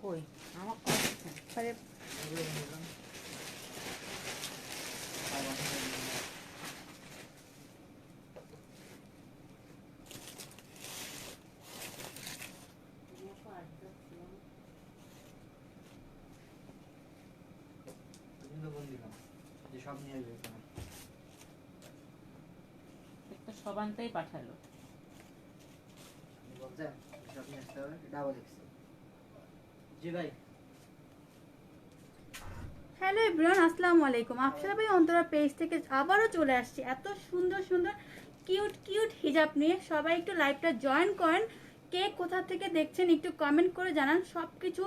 কই আমার যে সব নিয়ে একটা পাঠালো বলছেন সব নিয়ে আসতে হবে ডাবল এক্স হ্যালো এভরিওয়ান, আসসালামু আলাইকুম। আপনারা ভাই অন্তরা পেজ থেকে আবারও চলে আসছি। এত সুন্দর সুন্দর, কিউট কিউট হিজাব নিয়ে সবাই একটু লাইভটা জয়েন করেন। কে কোথা থেকে দেখছেন একটু কমেন্ট করে জানান। সব কিছু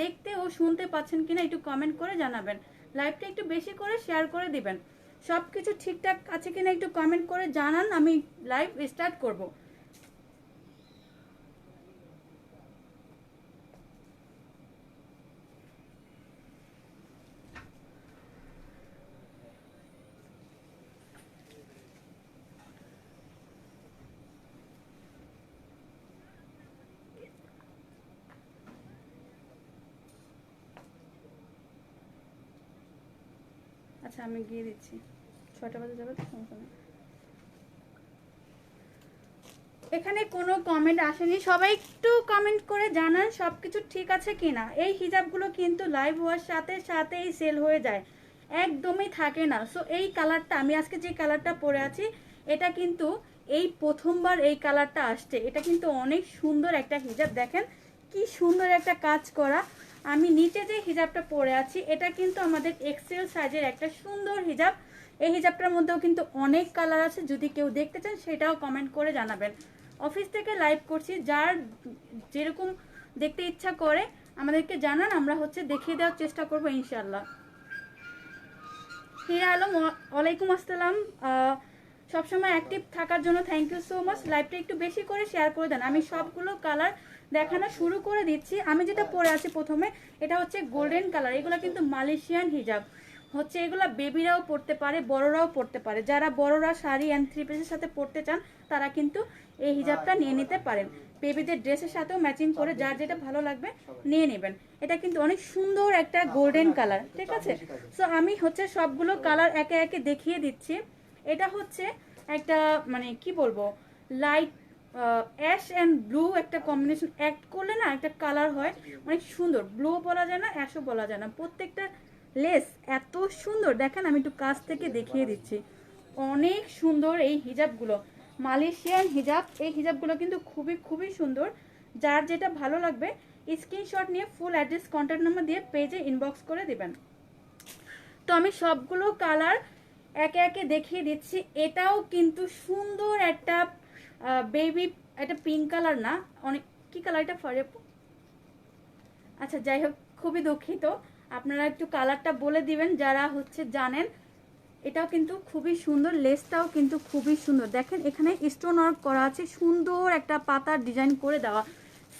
দেখতে ও শুনতে পাচ্ছেন কিনা একটু কমেন্ট করে জানাবেন। লাইভটা একটু বেশি করে শেয়ার করে দিবেন। সব কিছু ঠিকঠাক আছে কিনা একটু কমেন্ট করে জানান। আমি লাইভ স্টার্ট করব। আচ্ছা আমি গিয়ে দিচ্ছি। ছটা বাজে যাবে তো। এখানে কোনো কমেন্ট আসেনি। সবাই একটু কমেন্ট করে জানান সব কিছু ঠিক আছে কিনা। এই হিজাবগুলো কিন্তু লাইভ হওয়ার সাথে সাথেই সেল হয়ে যায়। একদমই থাকে না। সো এই কালারটা আমি আজকে যে কালারটা পরে আছি, এটা কিন্তু এই প্রথমবার এই কালারটা আসছে। এটা কিন্তু অনেক সুন্দর একটা হিজাব। দেখেন কি সুন্দর একটা কাজ করা। আমি নিচে যে হিজাবটা পরে আছি, এটা কিন্তু আমাদের এক্সেল সাইজের একটা সুন্দর হিজাব। এই হিজাবটার মধ্যেও কিন্তু অনেক কালার আছে, যদি কেউ দেখতে চান সেটাও কমেন্ট করে জানাবেন। অফিস থেকে লাইভ করছি, যার যেরকম দেখতে ইচ্ছা করে আমাদেরকে জানান, আমরা হচ্ছে দেখিয়ে দেওয়ার চেষ্টা করব ইনশাল্লাহ হিরা আলম ওয়ালাইকুম আসসালাম। সবসময় অ্যাক্টিভ থাকার জন্য থ্যাংক ইউ সো মাচ লাইভটা একটু বেশি করে শেয়ার করে দেন। আমি সবগুলো কালার দেখানো শুরু করে দিচ্ছি। আমি যেটা পরে আছি প্রথমে, এটা হচ্ছে গোল্ডেন কালার এগুলো কিন্তু মালয়েশিয়ান হিজাব। হচ্ছে এগুলো বেবিরাও পড়তে পারে, বড়রাও পড়তে পারে। যারা বড়রা শাড়ি অ্যান্ড থ্রি পিসের সাথে পড়তে চান, তারা কিন্তু এই হিজাবটা নিয়ে নিতে পারেন। বেবিদের ড্রেসের সাথেও ম্যাচিং করে, যার যেটা ভালো লাগবে নিয়ে নেবেন। এটা কিন্তু অনেক সুন্দর একটা গোল্ডেন কালার ঠিক আছে? সো আমি হচ্ছে সবগুলো কালার একে একে দেখিয়ে দিচ্ছি। এটা হচ্ছে একটা মানে কি বলব লাইট অ্যাশ অ্যান্ড ব্লু একটা কম্বিনেশন অ্যাড করলে না একটা কালার হয়, অনেক সুন্দর। ব্লু বলা যায় না অ্যাশও বলা যায় না। প্রত্যেকটা লেস এত সুন্দর। দেখেন আমি একটু কাছ থেকে দেখিয়ে দিচ্ছি। অনেক সুন্দর এই হিজাবগুলো। মালয়েশিয়ান হিজাব, এই হিজাবগুলো কিন্তু খুবই খুবই সুন্দর। যার যেটা ভালো লাগবে স্ক্রিনশট নিয়ে ফুল অ্যাড্রেস কন্ট্যাক্ট নাম্বার দিয়ে পেজে ইনবক্স করে দিবেন। তো আমি সবগুলো কালার একে একে দেখিয়ে দিচ্ছি। এটাও কিন্তু সুন্দর একটা বেবি এটা পিঙ্ক কালার না। অনেক, কি কালার এটা ফরে আচ্ছা যাই হোক, খুবই দুঃখিত। আপনারা একটু কালারটা বলে দিবেন, যারা হচ্ছে জানেন। এটাও কিন্তু খুবই সুন্দর লেসটাও কিন্তু খুবই সুন্দর। দেখেন, এখানে স্টোন ওয়ার্ক করা আছে, সুন্দর একটা পাতার ডিজাইন করে দেওয়া।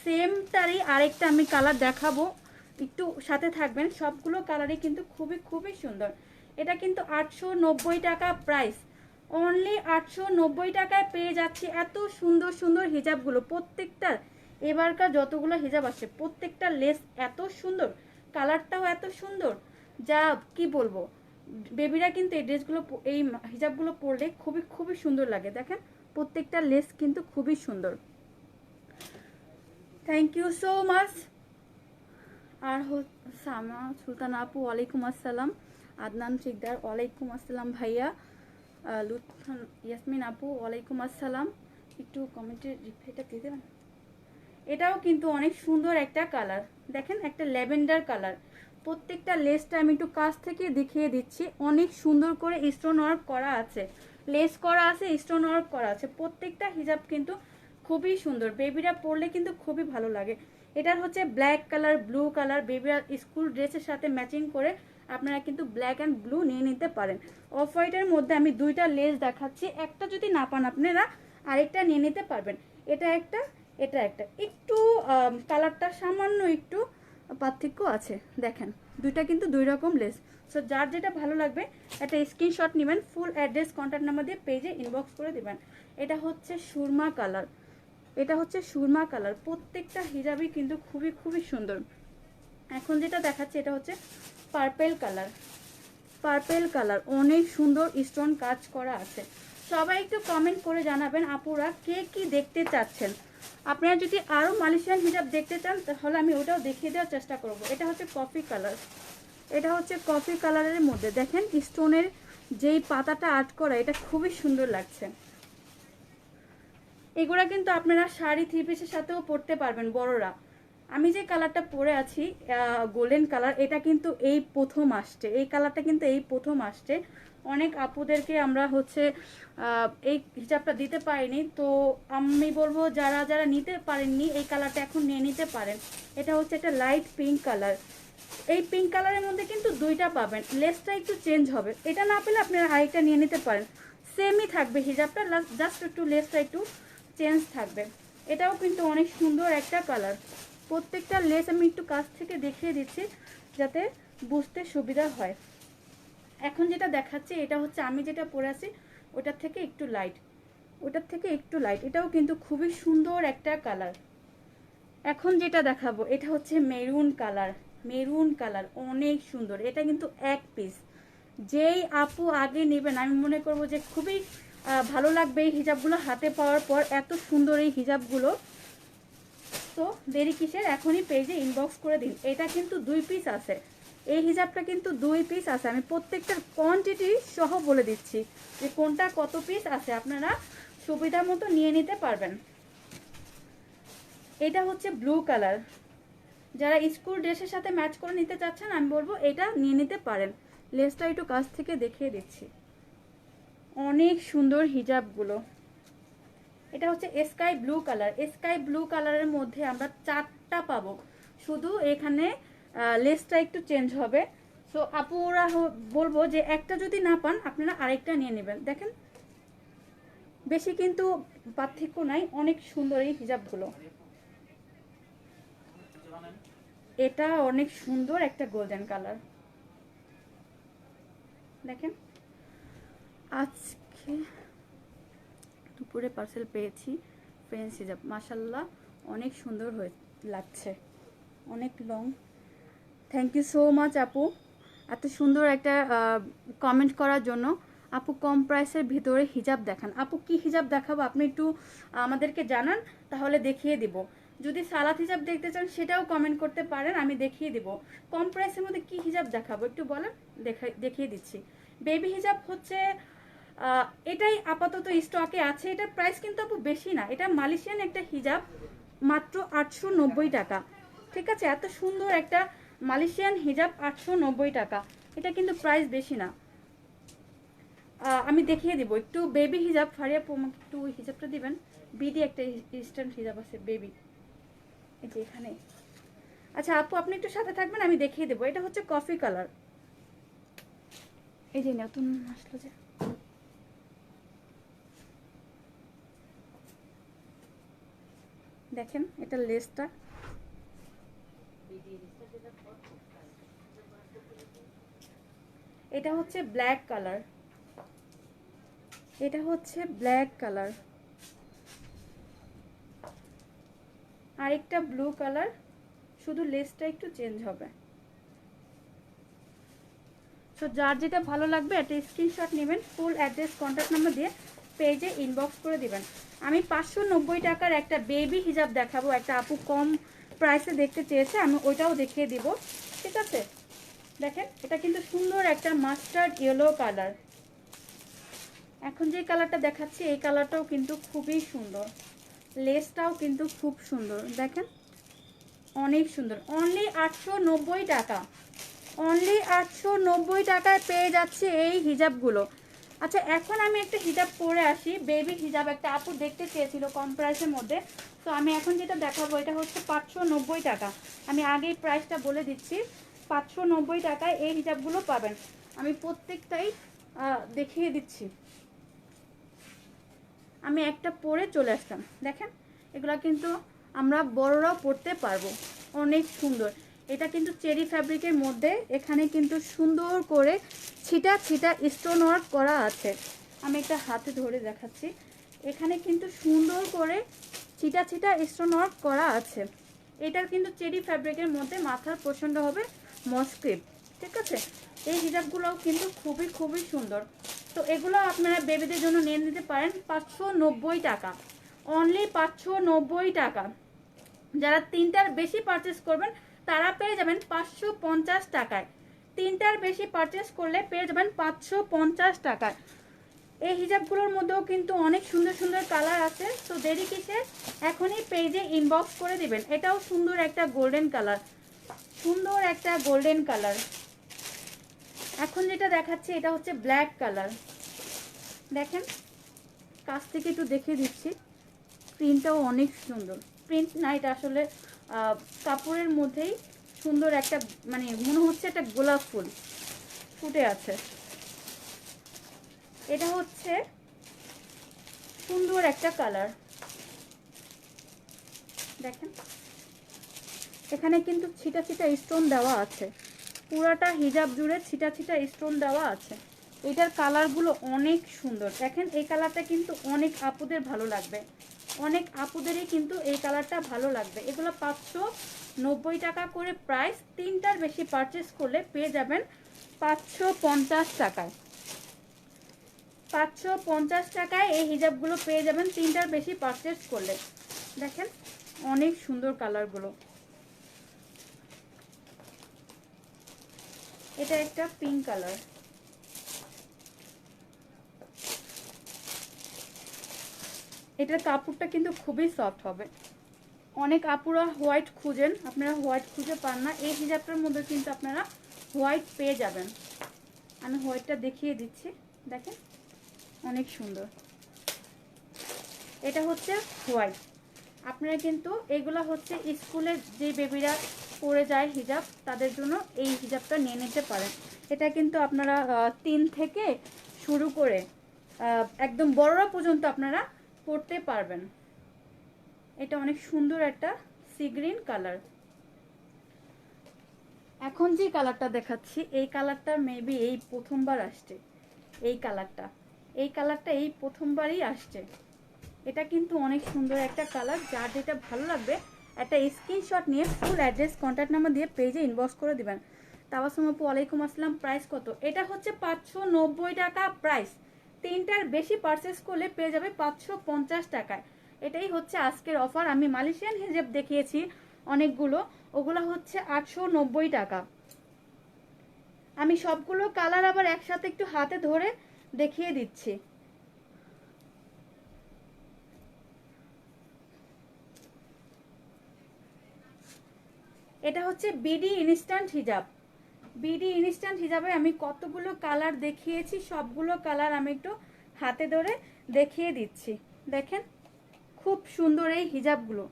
সেমটারই আরেকটা আমি কালার দেখাবো। একটু সাথে থাকবেন, সবগুলো কালারই কিন্তু খুবই খুবই সুন্দর। এটা কিন্তু আটশো নব্বই টাকা প্রাইস অনলি আটশো নব্বই টাকায় পেয়ে যাচ্ছি। এত সুন্দর সুন্দর হিজাবগুলো। প্রত্যেকটার এবারকার যতগুলো হিজাব আসছে, প্রত্যেকটা লেস এত সুন্দর কালারটাও এত সুন্দর। যা, কি বলব? বেবিরা কিন্তু এই ড্রেসগুলো এই হিজাবগুলো পরলে খুবই খুবই সুন্দর লাগে। দেখেন, প্রত্যেকটা লেস কিন্তু খুবই সুন্দর। থ্যাংক ইউ সো মাচ আর সামা, সুলতান আপু, ওয়ালাইকুম আসসালাম। আদনান শিকদার, ওয়ালাইকুম আসসালাম ভাইয়া। লুৎফান ইয়াসমিন আপু, ওয়ালাইকুম আসসালাম। একটু কমেন্টের রিপ্লাইটা দিয়ে দেবেন? এটাও কিন্তু অনেক সুন্দর একটা কালার দেখেন, একটা ল্যাভেন্ডার কালার প্রত্যেকটা লেসটা আমি একটু কাছ থেকে দেখিয়ে দিচ্ছি। অনেক সুন্দর করে স্টোন ওয়ার্ক করা আছে। লেস করা আছে স্টোন ওয়ার্ক করা আছে। প্রত্যেকটা হিজাব কিন্তু খুবই সুন্দর। বেবিরা পরলে কিন্তু খুবই ভালো লাগে। এটার হচ্ছে ব্ল্যাক কালার ব্লু কালার বেবিরা স্কুল ড্রেসের সাথে ম্যাচিং করে আপনারা কিন্তু ব্ল্যাক অ্যান্ড ব্লু নিয়ে নিতে পারেন। অফ হোয়াইটের মধ্যে আমি দুইটা লেস দেখাচ্ছি, একটা যদি না পান আপনারা আরেকটা নিয়ে নিতে পারবেন। এটা একটা এটা একটা। একটু কালারটা সামান্য একটু পার্থক্য আছে, দেখেন। দুইটা কিন্তু দুই রকম লেস সো যার যেটা ভালো লাগবে, একটা স্ক্রিনশট নেবেন ফুল অ্যাড্রেস কন্ট্যাক্ট নাম্বার দিয়ে পেজে ইনবক্স করে দেবেন। এটা হচ্ছে সুরমা কালার এটা হচ্ছে সুরমা কালার। প্রত্যেকটা হিজাবই কিন্তু খুবই খুবই সুন্দর। এখন যেটা দেখাচ্ছে, এটা হচ্ছে পার্পেল কালার পার্পেল কালার অনেক সুন্দর স্টোন কাজ করা আছে। সবাই একটু কমেন্ট করে জানাবেন, আপুরা কে কি দেখতে চাচ্ছেন? আপনারা যদি আরও মালয়েশিয়ান হিজাব দেখতে চান, তাহলে আমি ওটাও দেখিয়ে দেওয়ার চেষ্টা করব। এটা হচ্ছে কফি কালার এটা হচ্ছে কফি কালারের মধ্যে। দেখেন স্টোনের যেই পাতাটা আর্ট করা, এটা খুবই সুন্দর লাগছে। এগুলা কিন্তু আপনারা শাড়ি থ্রি পিসের সাথেও পরতে পারবেন বড়রা। আমি যে কালারটা পরে আছি গোল্ডেন কালার, এটা কিন্তু এই প্রথম আসছে। এই কালারটা কিন্তু এই প্রথম আসছে। অনেক আপুদেরকে আমরা হচ্ছে এই হিসাবটা দিতে পারিনি। তো আমি বলব, যারা যারা নিতে পারেননি, এই কালারটা এখন নিয়ে নিতে পারেন। এটা হচ্ছে একটা লাইট পিঙ্ক কালার এই পিঙ্ক কালারের মধ্যে কিন্তু দুইটা পাবেন। লেসটা একটু চেঞ্জ হবে। এটা না পেলে আপনারা আরেকটা নিয়ে নিতে পারেন। সেমই থাকবে হিজাবটা জাস্ট একটু লেসটা একটু চেঞ্জ থাকবে। এটাও কিন্তু অনেক সুন্দর একটা কালার প্রত্যেকটা লেস আমি একটু কাছ থেকে দেখিয়ে দিচ্ছি যাতে বুঝতে সুবিধা হয়। এখন যেটা দেখাচ্ছি, এটা হচ্ছে আমি যেটা পরে আছি, ওটার থেকে একটু লাইট ওটার থেকে একটু লাইট এটাও কিন্তু খুবই সুন্দর একটা কালার এখন যেটা দেখাবো, এটা হচ্ছে মেরুন কালার মেরুন কালার অনেক সুন্দর। এটা কিন্তু এক পিস যেই আপু আগে নেবেন, আমি মনে করব যে খুবই ভালো লাগবে এই হিজাবগুলো হাতে পাওয়ার পর, এত সুন্দর এই হিজাবগুলো। তো দেরি কিসের? এখনই পেজে ইনবক্স করে দিন। এটা কিন্তু দুই পিস আছে। এই হিজাবটা কিন্তু দুই পিস আছে। আমি প্রত্যেকটার কোয়ান্টিটি সহ বলে দিচ্ছি যে কোনটা কত পিস আছে, আপনারা সুবিধা মতো নিয়ে নিতে পারবেন। এটা হচ্ছে ব্লু কালার যারা স্কুল ড্রেসের সাথে ম্যাচ করে নিতে চাচ্ছেন, আমি বলব এটা নিয়ে নিতে পারেন। লেসটা একটু কাছ থেকে দেখিয়ে দিচ্ছি। অনেক সুন্দর হিজাবগুলো। এটা হচ্ছে sky blue colour sky blue কালারের মধ্যে আমরা চারটা পাবো। শুধু এখানে লেসটা একটু চেঞ্জ হবে। সো আপুরা বলব যে একটা যদি না পান, আপনারা আরেকটা নিয়ে নেবেন। দেখেন, বেশি কিন্তু পার্থক্য নাই, অনেক সুন্দর এই হিজাবগুলো। এটা অনেক সুন্দর একটা গোল্ডেন কালার দেখেন আজকে দুপুরে পার্সেল পেয়েছি। ফ্রেন্স হিজাব মাসাল্লাহ অনেক সুন্দর হয়ে লাগছে। অনেক long thank you so much আপু। এত সুন্দর একটা কমেন্ট করার জন্য। আপু, কম প্রাইসের ভিতরে হিজাব দেখান। আপু, কি হিজাব দেখাবো? আপনি একটু আমাদেরকে জানান, তাহলে দেখিয়ে দিব। যদি সালাদ হিজাব দেখতে চান, সেটাও কমেন্ট করতে পারেন, আমি দেখিয়ে দিব। কম প্রাইসের মধ্যে কি হিজাব দেখাবো? একটু বলেন, দেখাই, দেখিয়ে দিচ্ছি। বেবি হিজাব হচ্ছে এটাই আপাতত স্টকে আছে। এটার প্রাইস কিন্তু আপু বেশি না। এটা মালয়েশিয়ান একটা হিজাব, মাত্র আটশো নব্বই টাকা। ঠিক আছে? এত সুন্দর একটা মালয়েশিয়ান হিজাব, আটশো নব্বই টাকা। এটা কিন্তু প্রাইস বেশি না। আমি দেখিয়ে দিব। একটু বেবি হিজাব। ফারিয়া আমাকে একটু ওই হিজাবটা দিবেন। বিডি একটা ইস্টার্ন হিজাব আছে বেবি এই যে এখানে। আচ্ছা আপু, আপনি একটু সাথে থাকবেন, আমি দেখিয়ে দেবো। এটা হচ্ছে কফি কালার এই যে, নতুন আসলো যে। দেখেন, এটা লেসটা। এটা হচ্ছে ব্ল্যাক কালার। এটা হচ্ছে ব্ল্যাক কালার। আরেকটা ব্লু কালার, শুধু লেসটা একটু চেঞ্জ হবে। সো যার যেটা ভালো লাগবে, একটা স্ক্রিনশট নেবেন ফুল অ্যাড্রেস কন্ট্যাক্ট নাম্বার দিয়ে পেজে ইনবক্স করে দিবেন। আমি পাঁচশো নব্বই টাকার একটা বেবি হিজাব দেখাবো। একটা আপু কম প্রাইসে দেখতে চেয়েছে, আমি ওইটাও দেখিয়ে দিব। ঠিক আছে? দেখেন, এটা কিন্তু সুন্দর একটা মাস্টার্ড ইয়েলো কালার এখন যে কালারটা দেখাচ্ছি, এই কালারটাও কিন্তু খুবই সুন্দর। লেসটাও কিন্তু খুব সুন্দর। দেখেন, অনেক সুন্দর। অনলি আটশো নব্বই টাকা। অনলি আটশো নব্বই টাকায় পেয়ে যাচ্ছে এই হিজাবগুলো আচ্ছা এখন আমি একটা হিজাব পরে আসি বেবি হিজাব একটা আপু দেখতে চেয়েছিল কম প্রাইসের মধ্যে। তো আমি এখন যেটা দেখাবো, এটা হচ্ছে পাঁচশো নব্বই টাকা। আমি আগেই প্রাইসটা বলে দিচ্ছি, পাঁচশো নব্বই টাকায় এই হিজাবগুলো পাবেন। আমি প্রত্যেকটাই দেখিয়ে দিচ্ছি। আমি একটা পরে চলে আসলাম। দেখেন, এগুলা কিন্তু আমরা বড়রাও পড়তে পারব। অনেক সুন্দর। এটা কিন্তু চেরি ফ্যাব্রিকের মধ্যে এখানে কিন্তু সুন্দর করে ছিটা ছিটা স্টোন ওয়ার্ক করা আছে। আমি একটা হাতে ধরে দেখাচ্ছি। এখানে কিন্তু সুন্দর করে ছিটা ছিটা স্টোন ওয়ার্ক করা আছে। এটার কিন্তু চেরি ফ্যাব্রিকের মধ্যে মাথার প্রচণ্ড হবে মস্ক্রিপ ঠিক আছে? এই হিজাবগুলোও কিন্তু খুবই খুবই সুন্দর। তো এগুলো আপনারা বেবিদের জন্য নিয়ে নিতে পারেন পাঁচশো নব্বই টাকা। অনলি পাঁচশো নব্বই টাকা। যারা তিনটার বেশি পারচেস করবেন তারা পেয়ে যাবেন পাঁচশো পঞ্চাশ টাকায়। তিনটার বেশি পারচেস করলে পেয়ে যাবেন পাঁচশো পঞ্চাশ টাকায়। এই হিজাবগুলোর মধ্যেও কিন্তু অনেক সুন্দর সুন্দর কালার আছে, তো দেরি কিসে এখনই পেজে ইনবক্স করে দিবেন। এটাও সুন্দর একটা গোল্ডেন কালার সুন্দর একটা গোল্ডেন কালার এখন যেটা দেখাচ্ছি, এটা হচ্ছে ব্ল্যাক কালার দেখেন, কাছ থেকে একটু দেখিয়ে দিচ্ছি। প্রিন্টটাও অনেক সুন্দর। প্রিন্ট না এটা আসলে কাপড়ের মধ্যেই সুন্দর একটা মানে মনে হচ্ছে একটা গোলাপ ফুল ফুটে আছে। এটা হচ্ছে সুন্দর একটা কালার। দেখেন। এখানে কিন্তু ছিটা ছিটা স্টোন দেওয়া আছে। পুরাটা হিজাব জুড়ে ছিটা ছিটা স্টোন দেওয়া আছে। এটার কালারগুলো অনেক সুন্দর। দেখেন, এই কালারটা কিন্তু অনেক আপুদের ভালো লাগবে। অনেক আপুদেরই কিন্তু এই কালারটা ভালো লাগবে। এগুলো পাঁচশো নব্বই টাকা করে প্রাইস তিনটার বেশি পারচেস করলে পেয়ে যাবেন পাঁচশো পঞ্চাশ টাকায়। পাঁচশো পঞ্চাশ টাকায় এই হিজাবগুলো পেয়ে যাবেন। তিনটার বেশি পারচেস করলে। দেখেন অনেক সুন্দর কালারগুলো। এটা একটা পিঙ্ক কালার এটার কাপড়টা কিন্তু খুবই সফট হবে। অনেক আপুরা হোয়াইট খুঁজেন, আপনারা হোয়াইট খুঁজে পান না। এই হিজাবটার মধ্যে কিন্তু আপনারা হোয়াইট পেয়ে যাবেন। আমি হোয়াইটটা দেখিয়ে দিচ্ছি, দেখেন, অনেক সুন্দর। এটা হচ্ছে হোয়াইট আপনারা কিন্তু এগুলো হচ্ছে স্কুলে যে বেবিরা পরে যায় হিজাব, তাদের জন্য এই হিজাবটা নিয়ে নিতে পারেন। এটা কিন্তু আপনারা তিন থেকে শুরু করে একদম বড়রা পর্যন্ত আপনারা পরতে পারবেন। এটা অনেক সুন্দর একটা সি গ্রিন কালার এখন যে কালারটা দেখাচ্ছি, এই কালারটা মেবি এই প্রথমবার আসছে। এই কালারটা এই কালারটা এই প্রথমবারই আসছে। এটা কিন্তু অনেক সুন্দর একটা কালার যার যেটা ভালো লাগবে, একটা স্ক্রিনশট নিয়ে ফুল অ্যাড্রেস কন্ট্যাক্ট নাম্বার দিয়ে পেজে ইনবক্স করে দিবেন। তাবাসুম ওয়ালাইকুম আসসালাম প্রাইস কত? এটা হচ্ছে পাঁচশো নব্বই টাকা প্রাইস তিনটার বেশি পারচেস করলে পেয়ে যাবে পাঁচশো পঞ্চাশ টাকায়। এটাই হচ্ছে আজকের অফার আমি মালয়েশিয়ান হিজেব দেখিয়েছি অনেকগুলো, ওগুলো হচ্ছে আটশো নব্বই টাকা। আমি সবগুলো কালার আবার একসাথে একটু হাতে ধরে দেখিয়ে দিচ্ছি। এটা হচ্ছে BD instant hijab BD instant হিসাবে আমি কতগুলো কালার দেখিয়েছি, সবগুলো কালার আমি একটু হাতে ধরে দেখিয়ে দিচ্ছি। দেখেন, খুব সুন্দর এই হিজাবগুলো।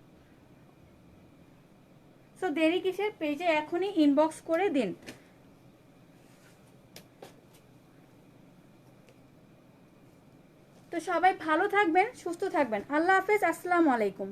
সো দেরি কিসের? পেজে এখনই ইনবক্স করে দিন। তো সবাই ভালো থাকবেন, সুস্থ থাকবেন। আল্লাহ হাফেজ, আসসালামু আলাইকুম।